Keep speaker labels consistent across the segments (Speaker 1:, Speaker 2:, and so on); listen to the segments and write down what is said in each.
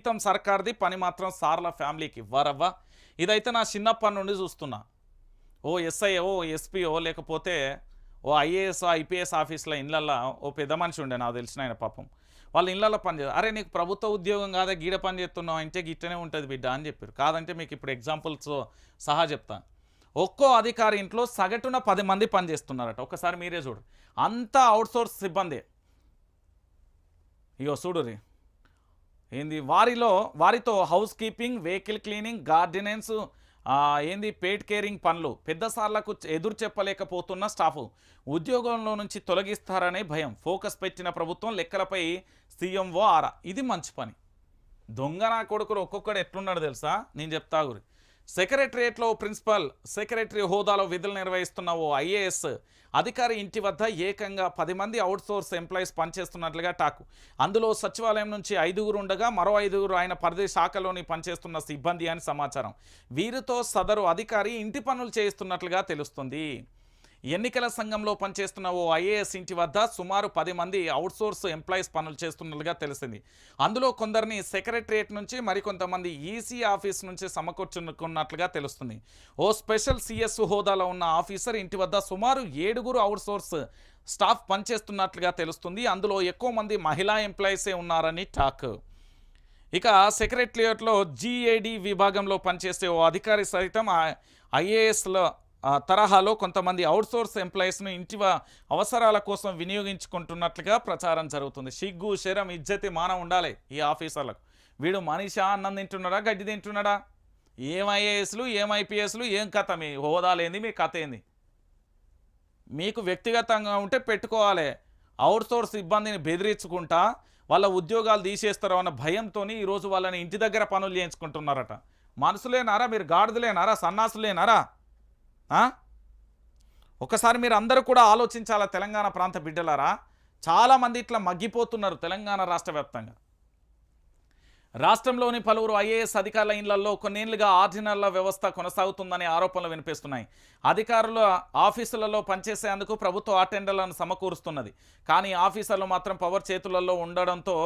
Speaker 1: జీతం సర్కార్ది పని మాత్రం సార్ల ఫ్యామిలీకి ఇవ్వరవ్వా ఇదైతే నా చిన్నప్పటి నుండి చూస్తున్నా. ఓ ఎస్ఐఓ ఎస్పీఓ లేకపోతే ఓ ఐఏఎస్ ఐపీఎస్ ఆఫీసుల ఇళ్ళల్లో ఓ పెద్ద మనిషి ఉండే నాకు తెలిసిన ఆయన పాపం. వాళ్ళ ఇళ్ళల్లో పనిచేస్తారు అరే నీకు ప్రభుత్వ ఉద్యోగం కాదా గీడ పని చేస్తున్నావు అంటే గిట్టనే ఉంటుంది బిడ్డ అని చెప్పారు. కాదంటే మీకు ఇప్పుడు ఎగ్జాంపుల్స్ సహా చెప్తా. ఒక్కో అధికారి ఇంట్లో సగటున పది మంది పని చేస్తున్నారట. ఒకసారి మీరే చూడు. అంతా అవుట్సోర్స్ సిబ్బంది. ఇగో చూడు రే ఏంది? వారిలో వారితో హౌస్ కీపింగ్ వెహికల్ క్లీనింగ్ గార్డెనెన్స్ ఏంది? పేట్ కేరింగ్ పనులు పెద్ద సార్లకు ఎదురు చెప్పలేకపోతున్న స్టాఫ్. ఉద్యోగంలో నుంచి తొలగిస్తారనే భయం ఫోకస్ పెట్టిన ప్రభుత్వం లెక్కలపై సీఎంఓ ఆరా. ఇది మంచి పని. దొంగ నా కొడుకులు ఒక్కొక్కడు ఎట్లున్నాడు తెలుసా? నేను చెప్తా గురి. సెక్రటరియట్లో ప్రిన్సిపల్ సెక్రటరీ హోదాలో విధులు నిర్వహిస్తున్న ఓ ఐఏఎస్ అధికారి ఇంటి వద్ద ఏకంగా పది మంది అవుట్సోర్స్ ఎంప్లాయీస్ పనిచేస్తున్నట్లుగా టాకు. అందులో సచివాలయం నుంచి ఐదుగురు ఉండగా మరో ఐదుగురు ఆయన పరిధి శాఖలోని పనిచేస్తున్న సిబ్బంది అని సమాచారం. వీరితో సదరు అధికారి ఇంటి పనులు చేయిస్తున్నట్లుగా తెలుస్తుంది. ఎన్నికల సంఘంలో పనిచేస్తున్న ఓ ఐఏఎస్ ఇంటి వద్ద సుమారు పది మంది అవుట్సోర్స్ ఎంప్లాయీస్ పనులు చేస్తున్నట్లుగా తెలిసింది. అందులో కొందరిని సెక్రటరియట్ నుంచి మరికొంతమంది ఈసీ ఆఫీస్ నుంచి సమకూర్చుకున్నట్లుగా తెలుస్తుంది. ఓ స్పెషల్ సిఎస్ హోదాలో ఉన్న ఆఫీసర్ ఇంటి వద్ద సుమారు ఏడుగురు అవుట్సోర్స్ స్టాఫ్ పనిచేస్తున్నట్లుగా తెలుస్తుంది. అందులో ఎక్కువ మంది మహిళా ఎంప్లాయీసే ఉన్నారని టాక్. ఇక సెక్రటరియట్లో జీఏడి విభాగంలో పనిచేసే ఓ అధికారి సైతం ఐఏఎస్లో తరహాలో కొంతమంది అవుట్సోర్స్ ఎంప్లాయీస్ను ఇంటి అవసరాల కోసం వినియోగించుకుంటున్నట్లుగా ప్రచారం జరుగుతుంది. సిగ్గు శరం ఇజ్జతి మానం ఉండాలి ఈ ఆఫీసర్లకు. వీడు మనిషా అన్నం తింటున్నాడా గడ్డి తింటున్నాడా? ఏం ఐఏఎస్లు ఏం ఐపీఎస్లు ఏం కథ? మీ హోదాలేంది మీ కథ ఏంది? మీకు వ్యక్తిగతంగా ఉంటే పెట్టుకోవాలి. అవుట్సోర్స్ ఇబ్బందిని బెదిరించుకుంటా వాళ్ళ ఉద్యోగాలు తీసేస్తారో అన్న భయంతో ఈరోజు వాళ్ళని ఇంటి దగ్గర పనులు చేయించుకుంటున్నారట. మనసులేనారా? మీరు గాడిదలేనారా? సన్నాసులేనారా? ఒకసారి మీరు అందరూ కూడా ఆలోచించాలా తెలంగాణ ప్రాంత బిడ్డలారా? చాలామంది ఇట్లా మగ్గిపోతున్నారు తెలంగాణ రాష్ట్ర వ్యాప్తంగా. రాష్ట్రంలోని పలువురు ఐఏఎస్ అధికారుల ఇళ్ళలో కొన్నేళ్ళుగా ఆర్డినర్ల వ్యవస్థ కొనసాగుతుందనే ఆరోపణలు వినిపిస్తున్నాయి. అధికారుల ఆఫీసులలో పనిచేసేందుకు ప్రభుత్వ అటెండర్లను సమకూరుస్తున్నది. కానీ ఆఫీసర్లు మాత్రం పవర్ చేతులలో ఉండడంతో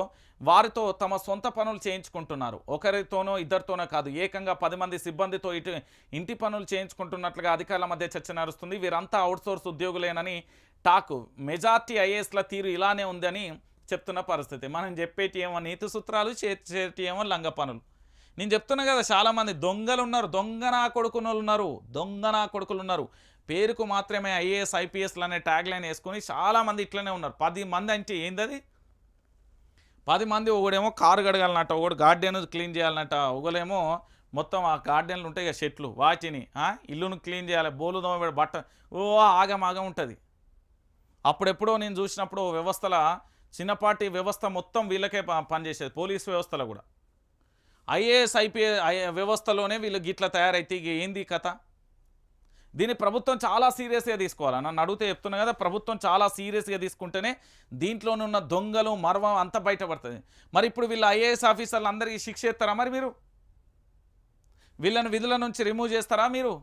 Speaker 1: వారితో తమ సొంత పనులు చేయించుకుంటున్నారు. ఒకరితోనో ఇద్దరితోనో కాదు ఏకంగా పది మంది సిబ్బందితో ఇటు ఇంటి పనులు చేయించుకుంటున్నట్లుగా అధికారుల మధ్య చర్చ నడుస్తుంది. వీరంతా అవుట్సోర్స్ ఉద్యోగులేనని టాక్. మెజార్టీ ఐఏఎస్ల తీరు ఇలానే ఉందని చెప్తున్న పరిస్థితి. మనం చెప్పేటి ఏమో నీతి సూత్రాలు చేతి ఏమో లంగ పనులు. నేను చెప్తున్నా కదా చాలామంది దొంగలు ఉన్నారు దొంగ నా కొడుకులు ఉన్నారు దొంగ నా కొడుకులు ఉన్నారు. పేరుకు మాత్రమే ఐఏఎస్ ఐపీఎస్లు అనే ట్యాగ్ లైన్ వేసుకొని చాలామంది ఇట్లనే ఉన్నారు. పది మంది అంటే ఏందది? పది మంది ఒకడేమో కారు గడగాలన్నట్ట ఒకడు గార్డెన్ క్లీన్ చేయాలన్నట్ట ఒకలేమో మొత్తం ఆ గార్డెన్లు ఉంటాయి కదా చెట్లు వాటిని ఆ, ఇల్లును క్లీన్ చేయాలి బోలు దోమ బట్ట ఓ ఆగం ఆగం ఉంటుంది. అప్పుడెప్పుడో నేను చూసినప్పుడు వ్యవస్థలో వ్యవస్థల చిన్నపాటి వ్యవస్థ మొత్తం వీళ్ళకే ప- పనిచేసేది పోలీస్ వ్యవస్థలో కూడా. ఐఏఎస్ ఐపీఎస్ వ్యవస్థలోనే వీళ్ళు గిట్ల తయారైతే ఇక ఏంది కథ? దీన్ని ప్రభుత్వం చాలా సీరియస్గా తీసుకోవాలి? నన్ను అడిగితే చెప్తున్నా కదా ప్రభుత్వం చాలా సీరియస్గా తీసుకుంటేనే దీంట్లోనున్న దొంగలు మర్వం అంతా బయటపడుతుంది. మరి ఇప్పుడు వీళ్ళు ఐఏఎస్ ఆఫీసర్లు అందరికీ శిక్ష ఇస్తారా మరి మీరు? వీళ్ళని విధుల నుంచి రిమూవ్ చేస్తారా మీరు?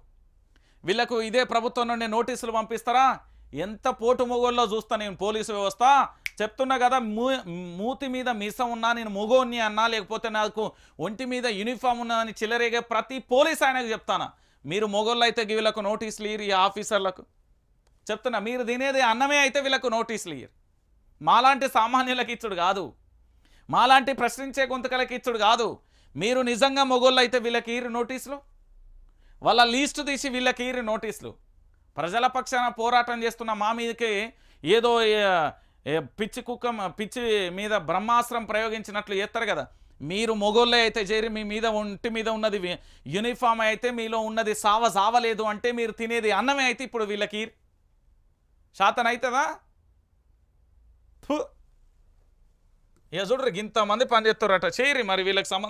Speaker 1: వీళ్ళకు ఇదే ప్రభుత్వం నుండి నోటీసులు పంపిస్తారా? ఎంత పోటు మొగోల్లో చూస్తా నేను పోలీసు వ్యవస్థ చెప్తున్నా కదా మూ మూతి మీద మీసం ఉన్నా నేను మొగోన్ని అన్నా లేకపోతే నాకు ఒంటి మీద యూనిఫామ్ ఉన్నా అని చిల్లరేగే ప్రతి పోలీస్ ఆయనకు చెప్తానా? మీరు మొగోళ్ళు అయితే వీళ్ళకు నోటీసులు ఇయ్యరు ఈ ఆఫీసర్లకు. చెప్తున్నా మీరు తినేది అన్నమే అయితే వీళ్ళకు నోటీసులు ఇయ్యరు. మాలాంటి సామాన్యులకు ఇచ్చుడు కాదు. మాలాంటి ప్రశ్నించే గొంతుకలకి ఇచ్చుడు కాదు. మీరు నిజంగా మొగోళ్ళు అయితే వీళ్ళకి ఇరు నోటీసులు? వాళ్ళ లీస్టు తీసి వీళ్ళకి ఇరు నోటీసులు. ప్రజల పక్షాన పోరాటం చేస్తున్న మా మీదకి ఏదో పిచ్చి కుక్క పిచ్చి మీద బ్రహ్మాస్త్రం ప్రయోగించినట్లు చేస్తారు కదా. మీరు మొగోళ్ళే అయితే చేరి మీ మీద ఒంటి మీద ఉన్నది యూనిఫామ్ అయితే మీలో ఉన్నది సావ సావలేదు అంటే మీరు తినేది అన్నమే అయితే ఇప్పుడు వీళ్ళకి. శాతం అవుతుందా ఫు. ఇక చూడరు ఇంతమంది పని చేరి మరి వీళ్ళకి సంబంధం